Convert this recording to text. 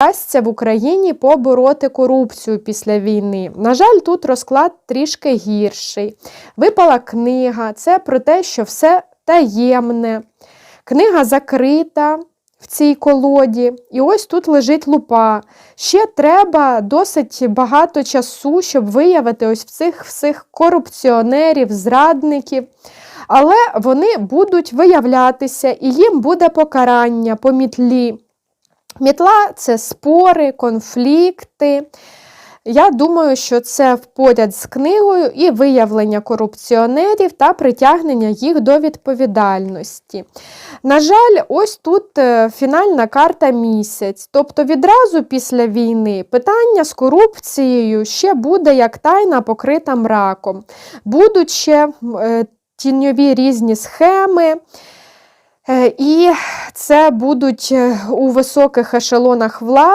вдасться в Україні побороти корупцію після війни. На жаль, тут розклад трішки гірший. Випала книга, це про те, що все таємне. Книга закрита в цій колоді, і ось тут лежить лупа. Ще треба досить багато часу, щоб виявити ось цих всіх корупціонерів, зрадників. Але вони будуть виявлятися, і їм буде покарання по мітлі. Мітла це спори, конфлікти. Я думаю, що це поряд з книгою і виявлення корупціонерів та притягнення їх до відповідальності. На жаль, ось тут е, фінальна карта місяць. Тобто відразу після війни питання з корупцією ще буде як тайна покрита мраком. Будуть ще е, тіньові різні схеми. Е, І це будуть е, у високих ешелонах влади.